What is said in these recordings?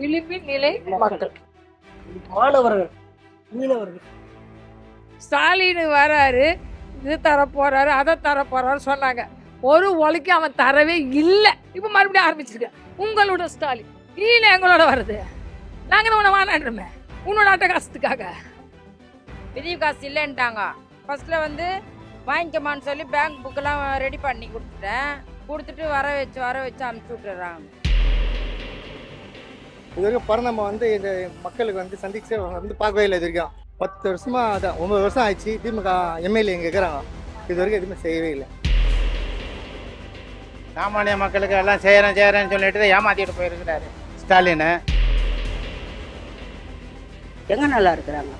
விளிம்பின் நிலை மக்கள். மாணவர்கள் மீனவர்கள். ஸ்டாலின் வராரு இது தர போறாரு அதை தர போறாரு சொன்னாங்க. ஒரு ஒலைக்கு அவன் தரவே இல்லை. இப்போ மறுபடியும் ஆரம்பிச்சிருக்க. உங்களோட ஸ்டாலின் நீல எங்களோட வருது நாங்க தான் உன்னை வானாடுறோமே உன்னோட அட்டகாசத்துக்காக விதிவு காசு இல்லைன்ட்டாங்க. ஃபர்ஸ்ட்ல வந்து வாங்கிக்கமான்னு சொல்லி பேங்க் புக்கெல்லாம் ரெடி பண்ணி கொடுத்துட்டேன். கொடுத்துட்டு வர வச்சு வர வச்சு அனுப்பிச்சி விட்டுறாங்க. இது வரைக்கும் பரணம் வந்து இந்த மக்களுக்கு வந்து சந்திச்சு வந்து பார்க்கவே இல்லை இது வரைக்கும். பத்து வருஷமா அதான் ஒன்பது வருஷம் ஆயிடுச்சு. திமுக எம்எல்ஏ இங்கே இருக்கிறாங்க. இது வரைக்கும் எதுவுமே செய்யவே இல்லை. சாமானிய மக்களுக்கு எல்லாம் செய்கிறேன் செய்கிறேன்னு சொல்லிட்டு ஏமாத்திட்டு போயிருக்கிறாரு ஸ்டாலின். எங்கே நல்லா இருக்கிறாங்க?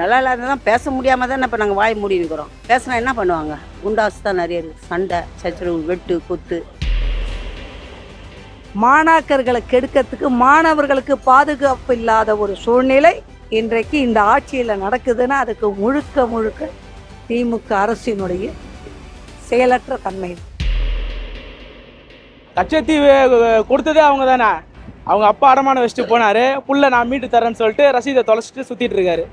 நல்லா இல்லாத தான் பேச முடியாமல் தான் இப்போ நாங்கள் வாய் மூடி நிற்கிறோம் பேசினா என்ன பண்ணுவாங்க? குண்டாசு தான் நிறைய இருக்குது சண்டை சச்சரவு வெட்டு குத்து. மாணாக்கர்களை கெடுக்கிறதுக்கு மாணவர்களுக்கு பாதுகாப்பு இல்லாத ஒரு சூழ்நிலை இன்றைக்கு இந்த ஆட்சியில் நடக்குதுன்னா அதுக்கு முழுக்க முழுக்க திமுக அரசினுடைய செயலற்ற தன்மை. கச்சத்தீவு கொடுத்ததே அவங்க தானே. அவங்க அப்பா அடமான வச்சுட்டு போனாரு. புள்ள நான் மீட்டு தரேன்னு சொல்லிட்டு ரசீதை தொலைச்சிட்டு சுத்திட்டு இருக்காரு.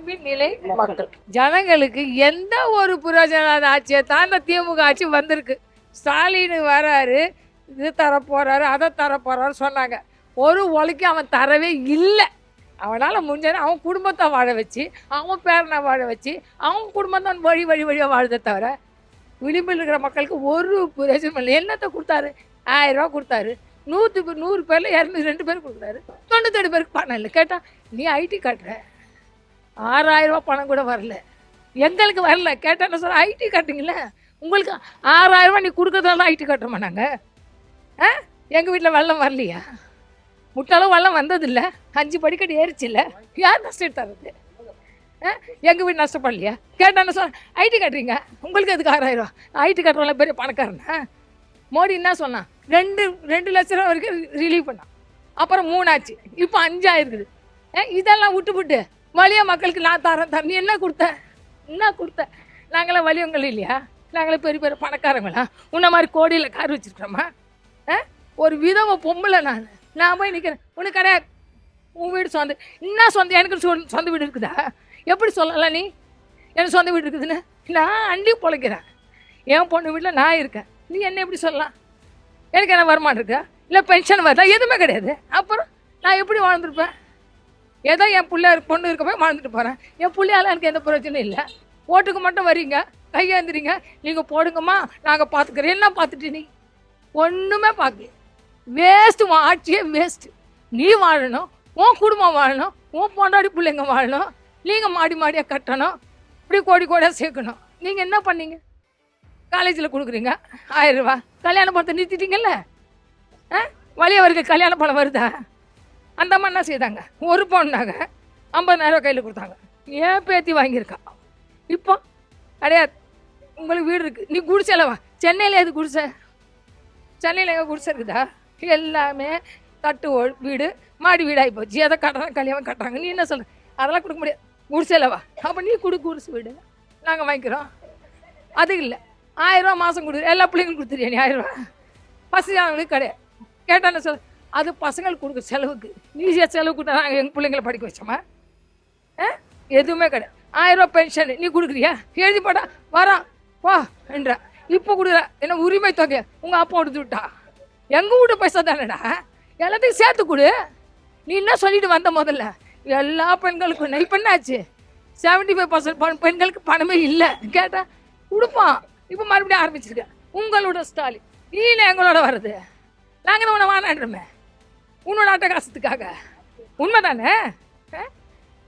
விளிம்பின் நிலை மக்கள். ஜனங்களுக்கு எந்த ஒரு புரோஜன ஆட்சியை தான் இந்த திமுக ஆட்சி வந்திருக்கு. ஸ்டாலின் வராரு இது தர போறாரு அதை தர போறாரு சொன்னாங்க. ஒரு ஒலைக்கு அவன் தரவே இல்லை. அவனால் முடிஞ்சது அவன் குடும்பத்தை வாழ வச்சு அவன் பேரனை வாழ வச்சு அவன் குடும்பத்தை வழி வழி வழியாக வாழுதே தவிர விளிம்பில் இருக்கிற மக்களுக்கு ஒரு பிரயோஜனம் இல்லை. என்னத்தை கொடுத்தாரு? ஆயிரம் ரூபா கொடுத்தாரு. நூற்றுக்கு நூறு பேரில் இரநூத்தி ரெண்டு பேர் கொடுக்குறாரு தொண்ணூத்தெட்டு பேருக்கு பணம் இல்லை. கேட்டால் நீ ஐடி காட்டுற. ஆறாயிரம் ரூபா பணம் கூட வரல. எங்களுக்கு வரல. கேட்டேன்னு சார் ஐடி கட்டுங்களே உங்களுக்கு ஆறாயிரம் ரூபாய் நீ கொடுக்கறதால ஐடி கட்டுறோமா நாங்கள் ஆ? எங்கள் வீட்டில் வெள்ளம் வரலையா? முட்டாலும் வெள்ளம் வந்ததில்லை. அஞ்சு படிக்கட்டு ஏறிச்சில்ல. யார் நஷ்டம் தர்றது ஆ? எங்கள் வீடு நஷ்டப்படலையா கேட்டான்னு என்ன ஐடி கட்டுறீங்க? உங்களுக்கு அதுக்கு ஆறாயிரம் ரூபா ஐடி கட்டுறவங்கள பெரிய பணக்காரனா? மோடி என்ன சொன்னான்? ரெண்டு ரெண்டு லட்ச ரூபா வரைக்கும் ரிலீவ் பண்ணான். அப்புறம் மூணாச்சு. இப்போ அஞ்சாயிருக்குது ஏ இதெல்லாம் விட்டு விட்டு வலிய மக்களுக்கு நான் தரேன் தரேன் நீ என்ன கொடுத்த? என்ன கொடுத்த? நாங்களாம் வலியவங்கள் இல்லையா? நாங்களே பெரிய பெரிய பணக்காரங்களா? உன்ன மாதிரி கோடியில் கார் வச்சுருக்கிறோமா? ஆ? ஒரு விதவை பொம்பளை நான். நான் போய் நிற்கிறேன் உனக்கு கிடையாது. உன் வீடு சொந்த என்ன சொந்த? எனக்கு சொந்த சொந்த வீடு இருக்குதா? எப்படி சொல்லலாம் நீ? எனக்கு சொந்த வீடு இருக்குதுன்னு? நான் அண்டி பொழைக்கிறேன். என் பொண்ணு வீட்டில் நான் இருக்கேன். நீ என்ன எப்படி சொல்லலாம்? எனக்கு என்ன வருமானம் இருக்கா? இல்லை பென்ஷன் வருதா? எதுவுமே கிடையாது. அப்புறம் நான் எப்படி வாழ்ந்துருப்பேன்? ஏதோ என் பிள்ளை பொண்ணு இருக்க போய் வாழ்ந்துட்டு போகிறேன் என் பிள்ளையால எனக்கு எந்த பிரச்சனையும் இல்லை. ஓட்டுக்கு மட்டும் வரீங்க. கையேந்திரீங்க. நீங்கள் போடுங்கம்மா. நாங்கள் பார்த்துக்கிறோம் என்ன பார்த்துட்டு நீ? ஒன்றுமே பார்க்கல வேஸ்ட்டு உன் ஆட்சியே வேஸ்ட்டு நீ வாழணும். உன் குடும்பம் வாழணும். உன் பொண்டாடி பிள்ளைங்க வாழணும். நீங்கள் மாடி மாடியாக கட்டணும். இப்படி கோடி கோடியாக சேர்க்கணும். நீங்கள் என்ன பண்ணீங்க? காலேஜில் கொடுக்குறீங்க. ஆயிரம் ரூபா கல்யாண பணத்தை நிறுத்திட்டீங்கல்ல? ஆ? வழியவருக்கு கல்யாண பணம் வருதா? அந்த அம்மா என்ன செய்தாங்க? ஒரு பொண்ணாங்க ஐம்பதாயிரரூவா கையில் கொடுத்தாங்க. ஏன் பேத்தி வாங்கியிருக்கா? இப்போ கிடையாது உங்களுக்கு வீடு இருக்குது நீ குடிசைலவா சென்னையில் எது குடிசை? சென்னையில் எங்கே குடிசை இருக்குதா? எல்லாமே தட்டு ஓ- வீடு மாடி வீடாகி போச்சு. எதை கட்டுறாங்க? கல்யாணம் கட்டுறாங்க. நீ என்ன சொல்ற? அதெல்லாம் கொடுக்க முடியாது. குடிசைலவா அப்போ நீ கொடு குடிசை வீடு. நாங்கள் வாங்கிக்கிறோம். அது இல்லை. ஆயிரரூவா மாதம் கொடுக்குறேன் எல்லா பிள்ளைங்களுக்கும் கொடுத்துருயா நீ? ஆயிரரூவா பசியானவங்களுக்கு கிடையாது கேட்டா என்ன சொல் அது பசங்களுக்கு கொடுக்குற செலவுக்கு. ஈஸியாக செலவு கொடுத்தா நாங்கள் எங்கள் பிள்ளைங்களை படிக்க வச்சோமா? ஆ? எதுவுமே கிடையாது ஆயிரம் பென்ஷன் நீ கொடுக்குறியா? எழுதி போடா வரான் வா என்ற. இப்போ கொடுக்குற என்ன உரிமை தொகை உங்கள் அப்பா கொடுத்து விட்டா? எங்கள் வீட்டு பைசா தானடா? எல்லாத்தையும் சேர்த்து கொடு. நீ என்ன சொல்லிட்டு வந்த முதல்ல? எல்லா பெண்களுக்கும் இப்போ என்னாச்சு? செவன்டி ஃபைவ் பர்சன்ட் பெண்களுக்கு பணமே இல்லை கேட்டா? கொடுப்பான் இப்போ மறுபடியும் ஆரம்பிச்சிருக்கேன் உங்களோட ஸ்டாலின். நீ எங்களோட வருது நாங்கள் தான் உன்னை வானாடுறோமே உன்னோட அட்டகாசத்துக்காக உண்மைதானே? ஆ?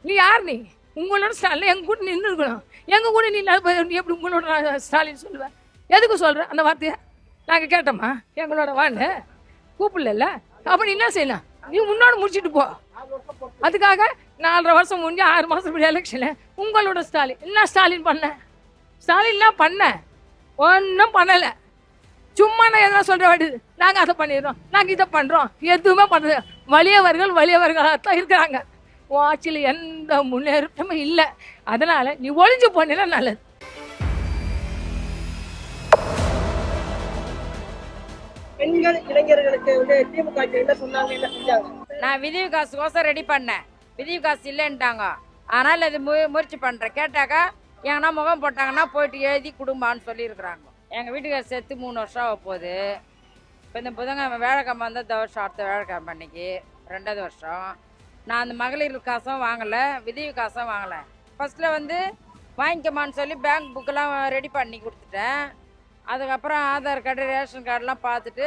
நீ யார் நீ? உங்களோட ஸ்டாலின் எங்கள் கூட நின்று இருக்கணும். எங்கள் கூட நீ போய் நீ எப்படி உங்களோட நான் ஸ்டாலின் சொல்லுவேன் எதுக்கு சொல்கிற அந்த வார்த்தையை? நாங்கள் கேட்டோமா? எங்களோட வான்னு. கூப்பிடல அப்போ நீ என்ன செய்யலாம் நீ உன்னோட முடிச்சிட்டு போ. அதுக்காக நாலரை வருஷம் முடிஞ்சு ஆறு மாதம் இப்படி உங்களோட ஸ்டாலின். என்ன ஸ்டாலின் பண்ண? ஸ்டாலின்லாம் பண்ண. ஒன்றும் பண்ணலை. சும்மா நான் எதனா சொல்ற வேண்டியது நாங்க அதை பண்ணிடுறோம் நாங்க இதை பண்றோம். எதுவுமே பண்றது வலியவர்கள் வலியவர்களாக தான் இருக்கிறாங்க ஆட்சியில் எந்த முன்னேற்றமும் இல்லை. அதனால நீ ஒளிஞ்சு போனீங்கன்னா நல்லது. பெண்கள் இளைஞர்களுக்கு வந்து திமுக ஆட்சி என்ன சொன்னாங்க என்ன செஞ்சாங்க? நான் விதவி காசுக்கோசம் ரெடி பண்ணேன். விதவி காசு இல்லைன்ட்டாங்க. ஆனால் அது மு முயற்சி பண்ணுறேன் கேட்டாக்கா எங்கன்னா முகம் போட்டாங்கன்னா போயிட்டு எழுதி கொடுமான்னு சொல்லியிருக்கிறாங்க. எங்கள் வீட்டுக்கார செத்து மூணு வருஷம் ஆக போகுது. இப்போ இந்த புதன்கிழமை வேலைக்கிழமை வந்தால் இந்த வருஷம் அடுத்த வேலைக்கிழமை அன்னைக்கு ரெண்டாவது வருஷம். நான் அந்த மகளிர் காசும் வாங்கலை விதவி காசும் வாங்கலை. ஃபஸ்ட்டில் வந்து வாங்கிக்கமான்னு சொல்லி பேங்க் புக்கெல்லாம் ரெடி பண்ணி கொடுத்துட்டேன். அதுக்கப்புறம் ஆதார் கார்டு ரேஷன் கார்டெலாம் பார்த்துட்டு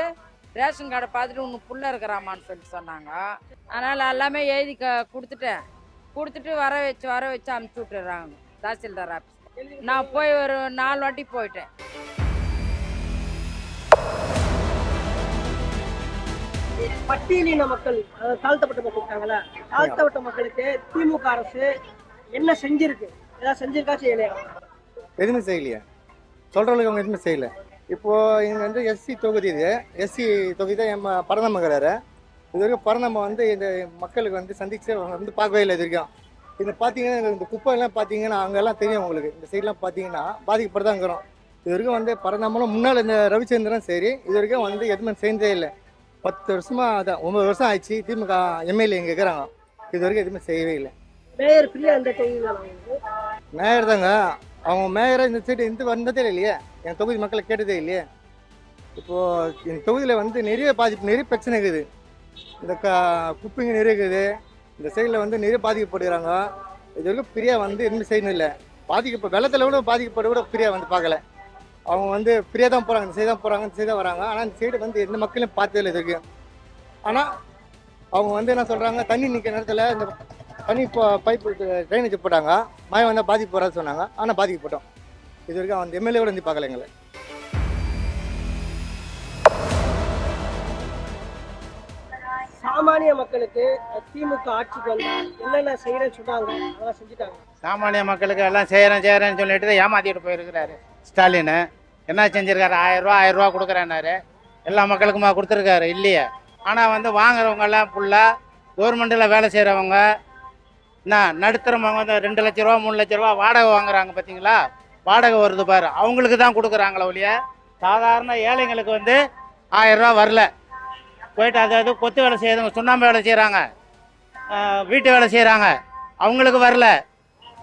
ரேஷன் கார்டை பார்த்துட்டு ஒன்று புள்ள இருக்கிறாமான்னு சொல்லி சொன்னாங்க. அதனால் எல்லாமே எழுதி க கொடுத்துட்டேன். கொடுத்துட்டு வர வச்சு வர வச்சு அமுச்சு விட்டுறாங்க தாசில்தார் ஆஃபீஸ் நான் போய் ஒரு நாலு வாட்டி போயிட்டேன். பட்டியலின மக்கள் அதாவது தாழ்த்தப்பட்ட மக்கள் இருக்காங்களா தாழ்த்தப்பட்ட மக்களுக்கு திமுக அரசு என்ன செஞ்சிருக்கு? ஏதாவது செஞ்சிருக்கா செய்யலையா? எதுவுமே செய்யலையா. சொல்கிறவங்களுக்கு அவங்க எதுவுமே செய்யல. இப்போது இது வந்து எஸ்சி தொகுதி இது. எஸ்சி தொகுதி தான் என் பரதமங்கிறாரு இது வரைக்கும் பரந்தம வந்து இந்த மக்களுக்கு வந்து சந்திச்சு வந்து பார்க்கவே இல்லை இது வரைக்கும். இது பார்த்தீங்கன்னா இந்த குப்பையெல்லாம் பார்த்தீங்கன்னா அங்கெல்லாம் தெரியும் உங்களுக்கு. இந்த சைட்லாம் பார்த்தீங்கன்னா பாதிக்கப்பட்டு தான் இருக்கிறோம் இது வரைக்கும் வந்து பரந்தாமலும் முன்னால் இந்த ரவிச்சந்திரன் சரி இது வரைக்கும் வந்து எதுவுமே செஞ்சதே இல்லை. பத்து வருஷமா அதான் ஒன்பது வருஷம் ஆயிடுச்சு. திமுக எம்எல்ஏ இங்கே இருக்கிறாங்க. இது வரைக்கும் எதுவுமே செய்யவே இல்லை. மேயர் பிரியா அந்த மேயர் தாங்க. அவங்க மேயராக இந்த சைடு இந்த வந்ததே இல்லையே. என் தொகுதி மக்களை கேட்டதே இல்லையே. இப்போது என் தொகுதியில் வந்து நிறைய பாதிப்பு நிறைய பிரச்சனை இருக்குது. இந்த க குப்பைங்க நிறைய இருக்குது. இந்த சைடில் வந்து நிறைய பாதிக்கப்படுகிறாங்க. இது வரைக்கும் பிரியா வந்து எதுவுமே செய்யணும் இல்லை. பாதிக்கப்ப வெள்ளத்தில் கூட பாதிக்கப்பட கூட பிரியா வந்து பார்க்கல. அவங்க வந்து ஃப்ரீயாக தான் போகிறாங்க இந்த சைடு தான் போகிறாங்க இந்த சைடு தான் வராங்க. ஆனால் இந்த சைடு வந்து எந்த மக்களையும் பார்த்ததே இல்லை இது வரைக்கும் ஆனால் அவங்க வந்து என்ன சொல்கிறாங்க தண்ணி நிற்கிற நேரத்தில் இந்த தண்ணி இப்போ பைப்பு ட்ரைனேஜ் போட்டாங்க. மழை வந்தால் பாதிப்பு வராது சொன்னாங்க. ஆனால் பாதிக்கப்பட்டோம். இது வரைக்கும் அந்த எம்எல்ஏ கூட வந்து பார்க்கல எங்களை. சாமானிய மக்களுக்கு திமுக ஆட்சிக்கு வந்தா என்னென்ன செய்யறேன்னு சொன்னாங்க அதெல்லாம் செஞ்சுட்டாங்க. சாமானிய மக்களுக்கு எல்லாம் செய்கிறேன் செய்கிறேன்னு சொல்லிட்டு தான் ஏமாத்திட்டு போயிருக்கிறாரு. ஸ்டாலின் என்ன செஞ்சிருக்காரு? ஆயிரம் ரூபா ஆயிரம் ரூபா கொடுக்குறேன்னாரு. எல்லா மக்களுக்குமா கொடுத்துருக்காரு? இல்லையே. ஆனால் வந்து வாங்குறவங்க எல்லாம் ஃபுல்லாக கவர்மெண்ட்டில் வேலை செய்கிறவங்க என்ன நடுத்தரவங்க வந்து ரெண்டு லட்ச ரூபா மூணு லட்ச ரூபா வாடகை வாங்குறாங்க பார்த்தீங்களா வாடகை வருது பாரு. அவங்களுக்கு தான் கொடுக்குறாங்களே ஒழிய சாதாரண ஏழைங்களுக்கு வந்து ஆயிரம் ரூபா வரல. போயிட்டு அதாவது கொத்து வேலை செய்யறவங்க சுண்ணாம்பு வேலை செய்கிறாங்க வீட்டு வேலை செய்கிறாங்க அவங்களுக்கு வரல.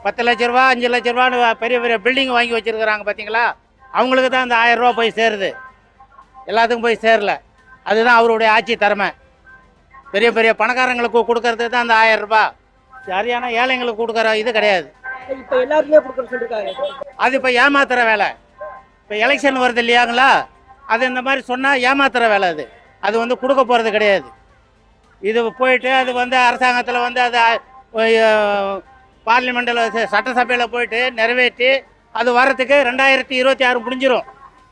பத்து லட்ச ரூபா அஞ்சு லட்ச ரூபான்னு பெரிய பெரிய பில்டிங் வாங்கி வச்சிருக்கிறாங்க பார்த்தீங்களா அவங்களுக்கு தான் அந்த ஆயிரம் ரூபா போய் சேருது. எல்லாத்துக்கும் போய் சேரல. அதுதான் அவருடைய ஆட்சி திறமை. பெரிய பெரிய பணக்காரங்களுக்கு கொடுக்கறதுக்கு தான் அந்த ஆயிரம் ரூபாய். சரியான ஏழைங்களுக்கு கொடுக்குற இது கிடையாது. இப்ப அது இப்போ ஏமாத்துற வேலை. இப்போ எலெக்ஷன் வருது இல்லையாங்களா? அது இந்த மாதிரி சொன்னால் ஏமாத்துற வேலை அது. அது வந்து கொடுக்க போகிறது கிடையாது. இது போயிட்டு அது வந்து அரசாங்கத்தில் வந்து அது பார்லிமெண்ட்டில் சட்டசபையில் போயிட்டு நிறைவேற்றி அது வரத்துக்கு ரெண்டாயிரத்தி இருபத்தி ஆறு முடிஞ்சிடும்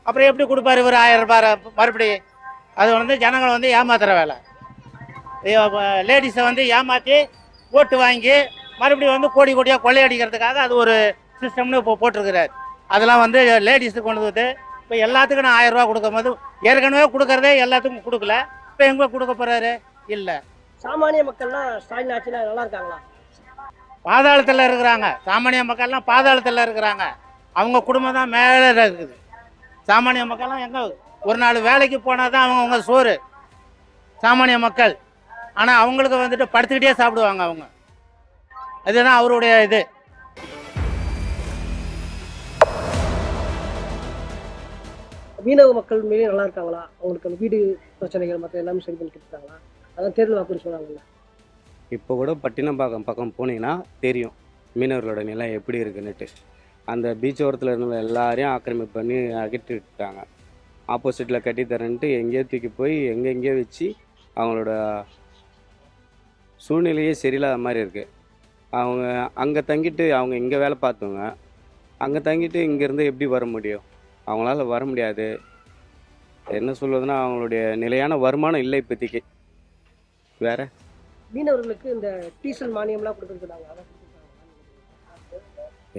அப்புறம் எப்படி கொடுப்பாரு இவர் ஆயிரம் ரூபாய் மறுபடி? அது வந்து ஜனங்களை வந்து ஏமாத்துகிற வேலை. லேடிஸை வந்து ஏமாற்றி ஓட்டு வாங்கி மறுபடியும் வந்து கோடி கோடியாக கொள்ளையடிக்கிறதுக்காக அது ஒரு சிஸ்டம்னு இப்போ போட்டிருக்கிறார். அதெல்லாம் வந்து லேடிஸுக்கு கொண்டு வந்து இப்போ எல்லாத்துக்கும் நான் ஆயிரம் ரூபா கொடுக்கும் போது ஏற்கனவே கொடுக்கறதே எல்லாத்துக்கும் கொடுக்கல. இப்போ எங்கே கொடுக்க போகிறாரு இல்லை. சாமானிய மக்கள்லாம் ஸ்டாலின் ஆட்சியில நல்லா இருக்காங்களா? பாதாளத்தில் இருக்கிறாங்க. சாமானிய மக்கள்லாம் பாதாளத்தில் இருக்கிறாங்க. அவங்க குடும்பம் தான் மேலே இருக்குது. சாமானிய மக்கள்லாம் எங்கே? ஒரு நாள் வேலைக்கு போனால் தான் அவங்க அவங்க சோறு. சாமானிய மக்கள். ஆனால் அவங்களுக்கு வந்துட்டு படுத்துக்கிட்டே சாப்பிடுவாங்க அவங்க. அதுதான் அவருடைய இது. மீனவ மக்கள் மேலே நல்லா இருக்காங்களா? அவங்களுக்கு அந்த வீடு பிரச்சனைகள் மற்ற எல்லாமே சரி பண்ணி கொடுத்தாங்களா அதான் தேர்தல் வாக்குன்னு சொன்னாங்கல்ல இப்போ கூட பட்டினம்பாக்கம் பக்கம் போனீங்கன்னா தெரியும். மீனவர்களோட நிலை எப்படி இருக்குன்னுட்டு. அந்த பீச் ஓரத்தில் இருந்த எல்லாரையும் ஆக்கிரமிப்பு பண்ணி அகற்றிட்டாங்க ஆப்போசிட்டில் கட்டித்தரேன்ட்டு எங்கேயோ தூக்கி போய் எங்கெங்கேயோ வச்சு அவங்களோட சூழ்நிலையே சரியில்லாத மாதிரி இருக்குது அவங்க அங்கே தங்கிட்டு அவங்க இங்கே வேலை பார்த்தவங்க அங்கே தங்கிட்டு இங்கேருந்து எப்படி வர முடியும்? அவங்களால வர முடியாது. என்ன சொல்வதுன்னா அவங்களுடைய நிலையான வருமானம் இல்லை இப்போதைக்கு. வேற? மீனவர்களுக்கு இந்த டீசல் மானியம்லாம் கொடுத்திருக்காங்களா?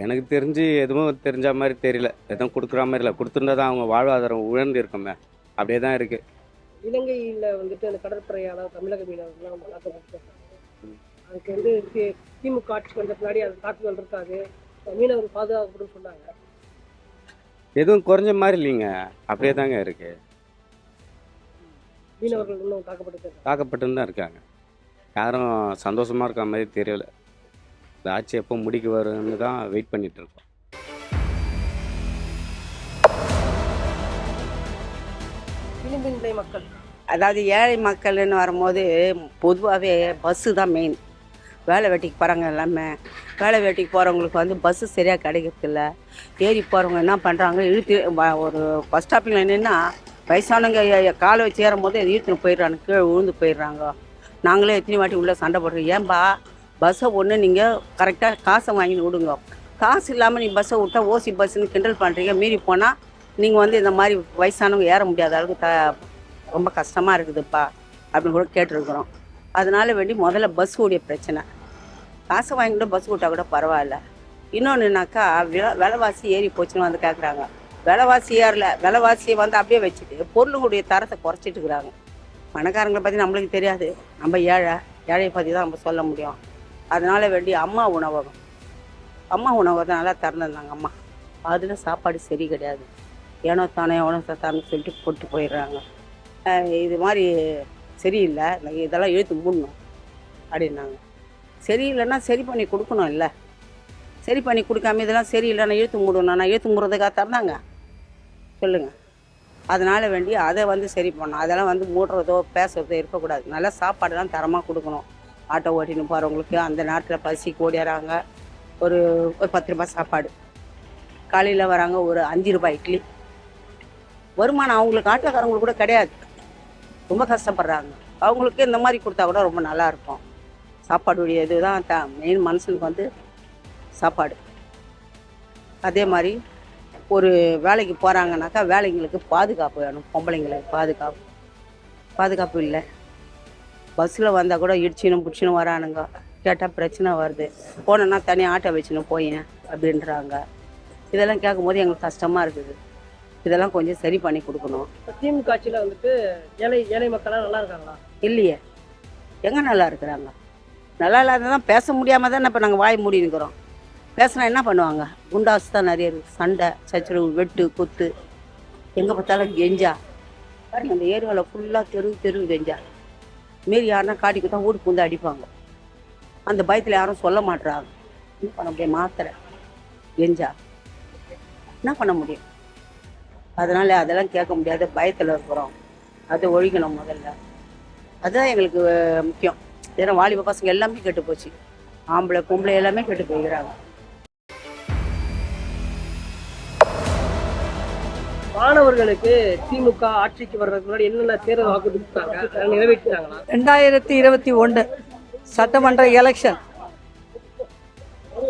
எனக்கு தெரிஞ்சு எதுவும் தெரிஞ்ச மாதிரி தெரியல. எதுவும் கொடுக்குற மாதிரி இல்லை. கொடுத்துருந்தா தான் அவங்க வாழ்வாதாரம் உயர்ந்து இருக்குமே. அப்படியே தான் இருக்குது இலங்கையில வந்துட்டு அந்த கடற்படையால தமிழக மீனவர்கள்லாம் தாக்கப்பட்டாங்க அதுக்கு வந்து திமுக ஆட்சி வந்த பின்னாடி அது தாக்குதல் இருக்காது மீனவர்கள் பாதுகாக்கப்படும் சொன்னாங்க. எதுவும் குறைஞ்ச மாதிரி இல்லைங்க. அப்படியே தாங்க இருக்குது மீனவர்கள் இன்னும் தாக்கப்பட்டு தாக்கப்பட்டு தான் இருக்காங்க. யாரும் சந்தோஷமாக இருக்க மாதிரி தெரியல. இந்த ஆட்சி எப்போ முடிக்க வரும்னு தான் வெயிட் பண்ணிட்டு இருக்கோம். மக்கள். அதாவது ஏழை மக்கள்னு வரும்போது பொதுவாகவே பஸ்ஸு தான் மெயின் வேலை வெட்டிக்கு போகிறாங்க எல்லாமே. வேலை வெட்டிக்கு போகிறவங்களுக்கு வந்து பஸ்ஸு சரியாக கிடைக்கிறதில்ல. ஏறி போகிறவங்க என்ன பண்ணுறாங்க இழுத்து ஒரு பஸ் ஸ்டாப்பிங்கில் நின்னா வயசானவங்க காலை வச்சு ஏறும் போது இழுத்துன்னு போயிடுறாங்க. கீழே விழுந்து போயிடுறாங்க. நாங்களே எத்தனை வாட்டி உள்ளே சண்டை போடுறோம். ஏன்பா பஸ்ஸை ஒன்று நீங்கள் கரெக்டாக காசை வாங்கின்னு விடுங்க. காசு இல்லாமல் நீ பஸ்ஸை விட்டா ஓசி பஸ்ஸுன்னு கிண்டல் பண்ணுறீங்க மீறி போனால் நீங்கள் வந்து இந்த மாதிரி வயசானவங்க ஏற முடியாத அளவுக்கு த ரொம்ப கஷ்டமாக இருக்குதுப்பா. அப்படின்னு கூட கேட்டிருக்கிறோம். அதனால வேண்டி முதல்ல பஸ் உடைய பிரச்சனை. காசை வாங்கிட்டு பஸ் விட்டால் கூட பரவாயில்ல. இன்னொன்றுனாக்கா வில விலைவாசி ஏறி போச்சுன்னு வந்து கேட்குறாங்க விலைவாசி ஏறல. விலைவாசியை வந்து அப்படியே வச்சுட்டு பொருளுடைய தரத்தை குறைச்சிட்டு இருக்கிறாங்க. பணக்காரங்களை பற்றி நம்மளுக்கு தெரியாது. நம்ம ஏழை ஏழையை பற்றி தான் நம்ம சொல்ல முடியும். அதனால வேண்டி அம்மா உணவகம் அம்மா உணவகம் நல்லா திறந்துருந்தாங்க அம்மா. அதில் சாப்பாடு சரி கிடையாது. ஏனோ தானே எவனோ சத்தான்னு சொல்லிட்டு போட்டு போயிடுறாங்க. இது மாதிரி சரியில்லை நான் இதெல்லாம் இழுத்து மூடணும் அப்படின்னாங்க. சரியில்லைன்னா சரி பண்ணி கொடுக்கணும் இல்லை. சரி பண்ணி கொடுக்காம இதெல்லாம் சரியில்லைன்னா எழுத்து மூடணும் நான் எழுத்து மூடுறதுக்காக தந்தாங்க சொல்லுங்கள் அதனால் வேண்டி அதை வந்து சரி பண்ணணும். அதெல்லாம் வந்து மூடுறதோ பேசுறதோ இருக்கக்கூடாது. நல்லா சாப்பாடுலாம் தரமாக கொடுக்கணும். ஆட்டோ ஓட்டின்னு போகிறவங்களுக்கு அந்த நேரத்தில் பசிக்கு கோடிறாங்க ஒரு ஒரு பத்து ரூபாய் சாப்பாடு. காலையில் வராங்க ஒரு அஞ்சு ரூபாய் இட்லி. வருமானம் அவங்களுக்கு ஆட்டோக்காரங்களுக்கு கூட கிடையாது. ரொம்ப கஷ்டப்படுறாங்க. அவங்களுக்கு இந்த மாதிரி கொடுத்தா கூட ரொம்ப நல்லா இருக்கும். சாப்பாடுடைய இதுதான் த மெயின் மனுஷனுக்கு வந்து சாப்பாடு. அதே மாதிரி ஒரு வேலைக்கு போகிறாங்கனாக்கா வேலைங்களுக்கு பாதுகாப்பு வேணும். பொம்பளைங்களுக்கு பாதுகாப்பு. பாதுகாப்பு இல்லை. பஸ்ஸில் வந்தால் கூட இடிச்சினும் பிடிச்சினும் வரானுங்க. கேட்டால் பிரச்சனை வருது. போனோன்னா தனியாக ஆட்டோ வச்சுன்னு போயேன் அப்படின்றாங்க. இதெல்லாம் கேட்கும்போது எங்களுக்கு கஷ்டமாக இருக்குது. இதெல்லாம் கொஞ்சம் சரி பண்ணி கொடுக்கணும். இப்ப திமுக ஆட்சியில வந்துட்டு ஏழை ஏழை மக்கள்லாம் நல்லா இருக்காங்களா? இல்லையே. எங்கே நல்லா இருக்கிறாங்க? நல்லா இல்லாத தான் பேச முடியாமல் தான் இப்போ நாங்கள் வாய் மூடி நிற்கிறோம் பேசினா என்ன பண்ணுவாங்க? குண்டாசு தான் நிறைய இருக்குது சண்டை சச்சரவு வெட்டு குத்து. எங்கே பார்த்தாலும் கெஞ்சா. பாருங்க அந்த ஏரியாவில் ஃபுல்லாக தெரு தெரு கெஞ்சா. மீறி யாருன்னா காட்டி கொடுத்தா ஊருக்கு வந்து அடிப்பாங்க. அந்த பயத்தில் யாரும் சொல்ல மாட்றாங்க. என்ன பண்ண முடியும்? மாத்திரை. கெஞ்சா. என்ன பண்ண முடியும்? அதனால அதெல்லாம் கேட்க முடியாத பயத்தில் இருக்கிறோம். அதை ஒழிக்கணும் முதல்ல. அதுதான் எங்களுக்கு முக்கியம். ஏன்னா வாலிப பசங்க எல்லாமே கெட்டு போச்சு. ஆம்பளை பொம்பளை எல்லாமே கெட்டு போய்க்கிறாங்க. மாணவர்களுக்கு திமுக ஆட்சிக்கு வர்றதுக்கு முன்னாடி என்னென்ன தேர்தல் வாக்குறுதி ரெண்டாயிரத்தி இருபத்தி ஒன்று சட்டமன்ற எலெக்ஷன்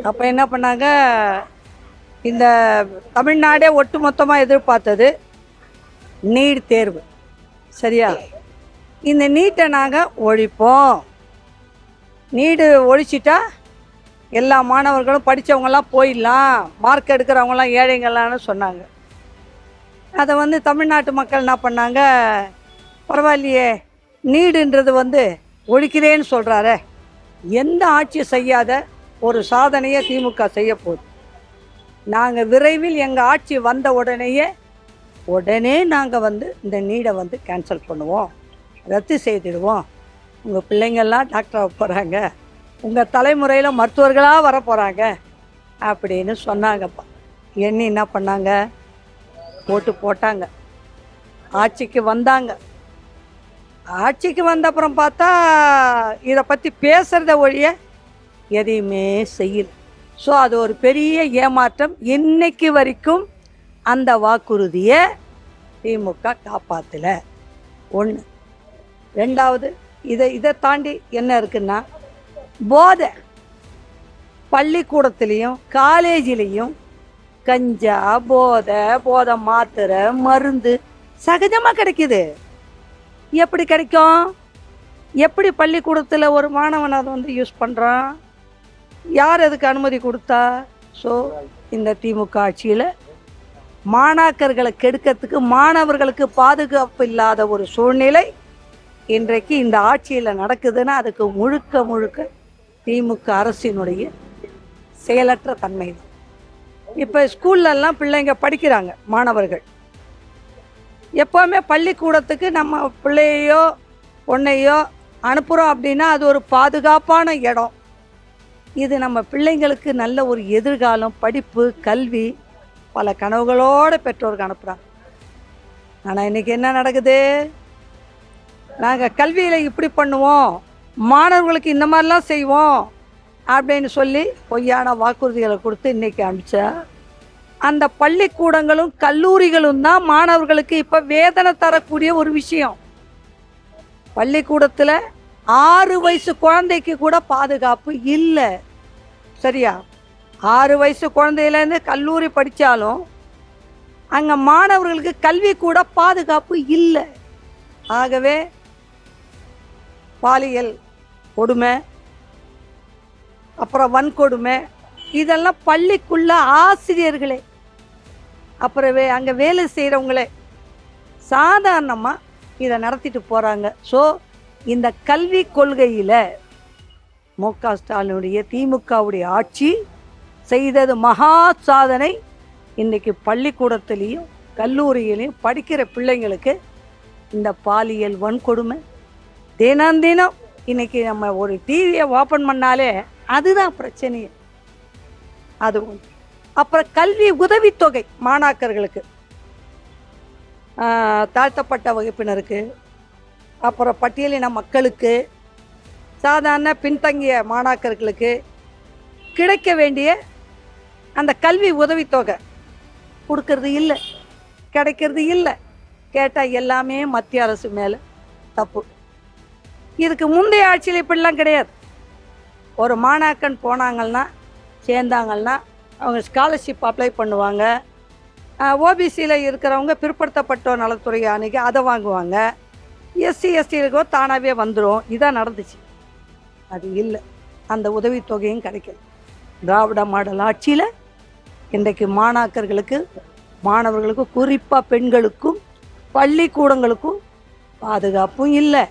அப்போ என்ன பண்ணாங்க? இந்த தமிழ்நாடே ஒட்டுமொத்தமாக எதிர்பார்த்தது நீட் தேர்வு. சரியா? இந்த நீட்டை நாங்கள் ஒழிப்போம். நீடு ஒழிச்சிட்டா எல்லா மாணவர்களும் படித்தவங்கெல்லாம் போயிடலாம். மார்க் எடுக்கிறவங்களாம் ஏழைங்களான்னு சொன்னாங்க. அதை வந்து தமிழ்நாட்டு மக்கள் என்ன பண்ணாங்க? பரவாயில்லையே நீடுன்றது வந்து ஒழிக்கிறேன்னு சொல்கிறாரே எந்த ஆட்சி செய்யாத ஒரு சாதனையை திமுக செய்ய போகுது நாங்கள் விரைவில் எங்கள் ஆட்சி வந்த உடனேயே உடனே நாங்கள் வந்து இந்த நீடை வந்து கேன்சல் பண்ணுவோம். ரத்து செய்திடுவோம். உங்கள் பிள்ளைங்கள்லாம் டாக்டராக போகிறாங்க உங்கள் தலைமுறையில் மருத்துவர்களாக வர போகிறாங்க அப்படின்னு சொன்னாங்கப்பா. எண்ணி என்ன பண்ணாங்க? போட்டு போட்டாங்க. ஆட்சிக்கு வந்தாங்க. ஆட்சிக்கு வந்த அப்புறம் பார்த்தா இதை பற்றி பேசுகிறத ஒழிய எதையுமே செய்யல. ஸோ அது ஒரு பெரிய ஏமாற்றம். இன்னைக்கு வரைக்கும் அந்த வாக்குறுதியை திமுக காப்பாற்றல ஒன்று ரெண்டாவது இதை இதை தாண்டி என்ன இருக்குன்னா போதை. பள்ளிக்கூடத்துலேயும் காலேஜிலையும் கஞ்சா போதை போதை மாத்திரை மருந்து சகஜமாக கிடைக்குது. எப்படி கிடைக்கும்? எப்படி பள்ளிக்கூடத்தில் ஒரு மாணவன் அதை வந்து யூஸ் பண்ணுறான் யார் அதுக்கு அனுமதி கொடுத்தா? ஸோ இந்த திமுக ஆட்சியில் மாணாக்கர்களை கெடுக்கிறதுக்கு மாணவர்களுக்கு பாதுகாப்பு இல்லாத ஒரு சூழ்நிலை இன்றைக்கு இந்த ஆட்சியில் நடக்குதுன்னா அதுக்கு முழுக்க முழுக்க திமுக அரசினுடைய செயலற்ற தன்மை தான் இப்போ ஸ்கூல்லலாம் பிள்ளைங்க படிக்கிறாங்க மாணவர்கள். எப்போவுமே பள்ளிக்கூடத்துக்கு நம்ம பிள்ளையோ பொண்ணையோ அனுப்புகிறோம் அப்படின்னா அது ஒரு பாதுகாப்பான இடம். இது நம்ம பிள்ளைங்களுக்கு நல்ல ஒரு எதிர்காலம் படிப்பு கல்வி. பல கனவுகளோடு பெற்றோருக்கு அனுப்புகிறாங்க ஆனால் இன்றைக்கி என்ன நடக்குது? நாங்கள் கல்வியில் இப்படி பண்ணுவோம். மாணவர்களுக்கு இந்த மாதிரிலாம் செய்வோம். அப்படின்னு சொல்லி பொய்யான வாக்குறுதிகளை கொடுத்து இன்றைக்கி அனுப்பிச்சா அந்த பள்ளிக்கூடங்களும் கல்லூரிகளும் தான் மாணவர்களுக்கு இப்போ வேதனை தரக்கூடிய ஒரு விஷயம். பள்ளிக்கூடத்தில் ஆறு வயசு குழந்தைக்கு கூட பாதுகாப்பு இல்லை. சரியா? ஆறு வயசு குழந்தையிலேருந்து கல்லூரி படித்தாலும் அங்கே மாணவர்களுக்கு கல்வி கூட பாதுகாப்பு இல்லை. ஆகவே பாலியல் கொடுமை அப்புறம் வன்கொடுமை இதெல்லாம் பள்ளிக்குள்ள ஆசிரியர்களே. அப்புறவே அங்கே வேலை செய்கிறவங்களே சாதாரணமாக இதை நடத்திட்டு போகிறாங்க ஸோ இந்த கல்வி கொள்கையில் மு க ஸ்டாலினுடைய திமுகவுடைய ஆட்சி செய்தது மகா சாதனை. இன்றைக்கி பள்ளிக்கூடத்துலேயும் கல்லூரியிலையும் படிக்கிற பிள்ளைங்களுக்கு இந்த பாலியல் வன்கொடுமை தினந்தினம் இன்றைக்கி நம்ம ஒரு டிவியை ஓப்பன் பண்ணாலே அதுதான் பிரச்சனையே அது ஒன்று அப்புறம் கல்வி உதவித்தொகை மாணாக்கர்களுக்கு தாழ்த்தப்பட்ட வகுப்பினருக்கு அப்புறம் பட்டியலின மக்களுக்கு சாதாரண பின்தங்கிய மாணாக்கர்களுக்கு கிடைக்க வேண்டிய அந்த கல்வி உதவித்தொகை கொடுக்கறது இல்லை கிடைக்கிறது இல்லை. கேட்டால் எல்லாமே மத்திய அரசு மேலே தப்பு. இதுக்கு முந்தைய ஆட்சியில் இப்படிலாம் கிடையாது. ஒரு மாணாக்கன் போனாங்கன்னா சேர்ந்தாங்கன்னா அவங்க ஸ்காலர்ஷிப் அப்ளை பண்ணுவாங்க. ஓபிசியில் இருக்கிறவங்க பிற்படுத்தப்பட்டோர் நலத்துறை அணுகி அதை வாங்குவாங்க. எஸ்சி எஸ்டிகளுக்கோ தானாகவே வந்துடும் இதான் நடந்துச்சு. அது இல்லை. அந்த உதவித்தொகையும் கிடைக்கல. திராவிட மாடல் ஆட்சியில் இன்றைக்கு மாணாக்கர்களுக்கு மாணவர்களுக்கும் குறிப்பாக பெண்களுக்கும் பள்ளிக்கூடங்களுக்கும் பாதுகாப்பும் இல்லை.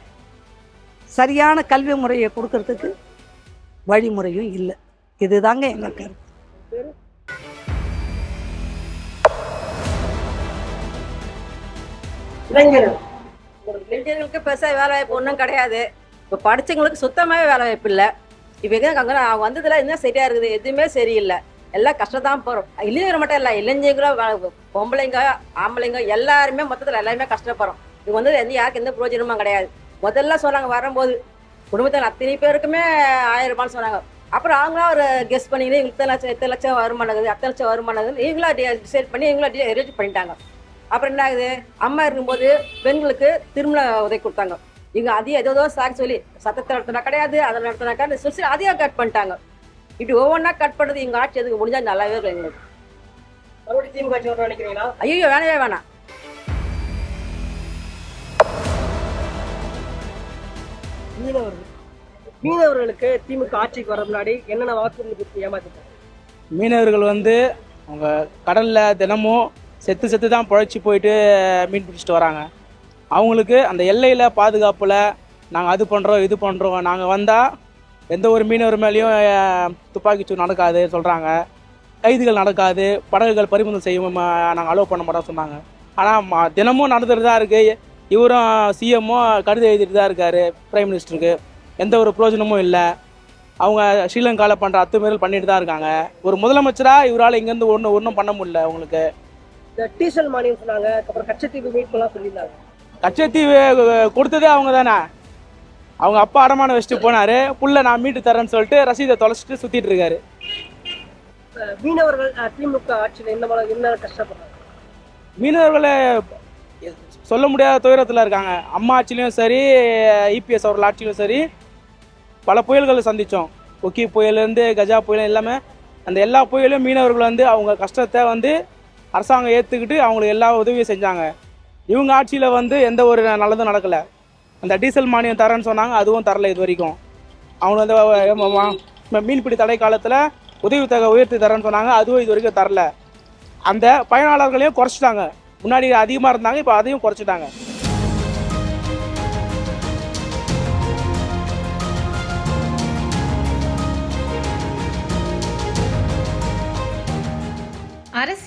சரியான கல்வி முறையை கொடுக்கறதுக்கு வழிமுறையும் இல்லை. இதுதாங்க எங்கள் கருத்து. இளைஞர்கள். இளைஞர்களுக்கு பெருசாக வேலை வாய்ப்பு ஒன்றும் கிடையாது. இப்போ படிச்சவங்களுக்கு சுத்தமாகவே வேலை வாய்ப்பு இல்லை. இப்போ எங்கே அங்கே அவங்க வந்ததுல என்ன சரியாக இருக்குது? எதுவுமே சரியில்லை. எல்லாம் கஷ்டம் தான் போகிறோம் இளைஞர் மட்டும் இல்லை இளைஞர்களும் பொம்பளைங்க ஆம்பளைங்க எல்லாருமே மொத்தத்தில் எல்லாருமே கஷ்டப்படுறோம். இது வந்து எந்த யாருக்கு எந்த பிரயோஜனமும் கிடையாது. முதல்ல சொன்னாங்க வரும்போது குடும்பத்தில் அத்தனை பேருக்குமே ஆயிரம் ரூபான்னு சொன்னாங்க. அப்புறம் அவங்களா ஒரு கெஸ் பண்ணிங்கன்னா இத்தனை லட்சம் இத்தனை லட்சம் வருமானது அத்தனை லட்சம் வருமானம் இவங்களா டிசைட் பண்ணி இவங்களா ரேட் பண்ணிட்டாங்க. அப்புறம் என்ன ஆகுது அம்மா இருக்கும்போது பெண்களுக்கு திருமண உதவி கொடுத்தாங்க. இவங்க அதையும் ஏதோ சாக்கு சொல்லி சத்தத்தை நடத்தினா கிடையாது அதை நடத்தினாக்கா சொல்லி அதையும் கட் பண்ணிட்டாங்க. இப்படி ஒவ்வொன்றா கட் பண்ணுறது எங்கள் ஆட்சி எதுக்கு? முடிஞ்சா நல்லாவே இருக்கும் எங்களுக்கு. மறுபடியும் திமுக ஆட்சி வரணும்னு நினைக்கிறீங்களா? ஐயோ வேணவே வேணாம். மீனவர்கள். மீனவர்களுக்கு திமுக ஆட்சிக்கு வர முன்னாடி என்னென்ன வாக்குறுதி கொடுத்து ஏமாத்திட்டாங்க. மீனவர்கள் வந்து அவங்க கடலில் தினமும் செத்து செத்து தான் பிழைச்சி போயிட்டு மீன் பிடிச்சிட்டு வராங்க. அவங்களுக்கு அந்த எல்லையில் பாதுகாப்பில் நாங்கள் அது பண்ணுறோம் இது பண்ணுறோம் நாங்கள் வந்தால் எந்த ஒரு மீனவர் மேலேயும் துப்பாக்கி நடக்காது சொல்கிறாங்க கைதுகள் நடக்காது படகுகள் பறிமுதல் செய்யும் நாங்கள் அலோவ் பண்ண மாட்டோம் சொன்னாங்க. ஆனால் தினமும் நடந்துட்டு தான் இருக்குது இவரும் சிஎம்மும் கடிதம் எழுதிட்டு தான் இருக்காரு பிரைம் மினிஸ்டருக்கு எந்த ஒரு பிரயோஜனமும் இல்லை. அவங்க ஸ்ரீலங்காவில் பண்ணுற அத்துமீறல் பண்ணிட்டு தான் இருக்காங்க. ஒரு முதலமைச்சராக இவரால் இங்கேருந்து ஒன்றும் ஒன்றும் பண்ண முடியல அவங்களுக்கு. இந்த டீசல் மானியம் சொன்னாங்க அதுக்கப்புறம் கச்சத்தீவு மீட்பெல்லாம் சொல்லியிருந்தாங்க. கச்சத்தீவு கொடுத்ததே அவங்க தானே அவங்க அப்பா அடமான வச்சுட்டு போனாரு. புள்ள நான் மீட்டு தரேன்னு சொல்லிட்டு ரசீதை தொலைச்சிட்டு சுத்திட்டு இருக்காரு. மீனவர்கள் திமுக ஆட்சியில் என்ன என்ன கஷ்டப்படுறாங்க? மீனவர்களை சொல்ல முடியாத துயரத்தில் இருக்காங்க. அம்மா ஆட்சிலையும் சரி இபிஎஸ் அவர்கள் ஆட்சியிலும் சரி பல புயல்களை சந்தித்தோம் ஒக்கி புயலேருந்து கஜா புயல் எல்லாமே அந்த எல்லா புயலும் மீனவர்கள் வந்து அவங்க கஷ்டத்தை வந்து அரசாங்கம் ஏற்றுக்கிட்டு அவங்களுக்கு எல்லா உதவியும் செஞ்சாங்க. இவங்க ஆட்சியில் வந்து எந்த ஒரு நல்லதும் நடக்கலை. அந்த டீசல் மானியம் தரேன்னு சொன்னாங்க அதுவும் தரல இது வரைக்கும். அவங்க வந்து மீன்பிடி தடை காலத்தில் உதவித்தொகை உயர்த்தி தரேன்னு சொன்னாங்க அதுவும் இது வரைக்கும் தரல. அந்த பயனாளர்களையும் குறைச்சிட்டாங்க. முன்னாடி அதிகமாக இருந்தாங்க இப்போ அதையும் குறைச்சிட்டாங்க.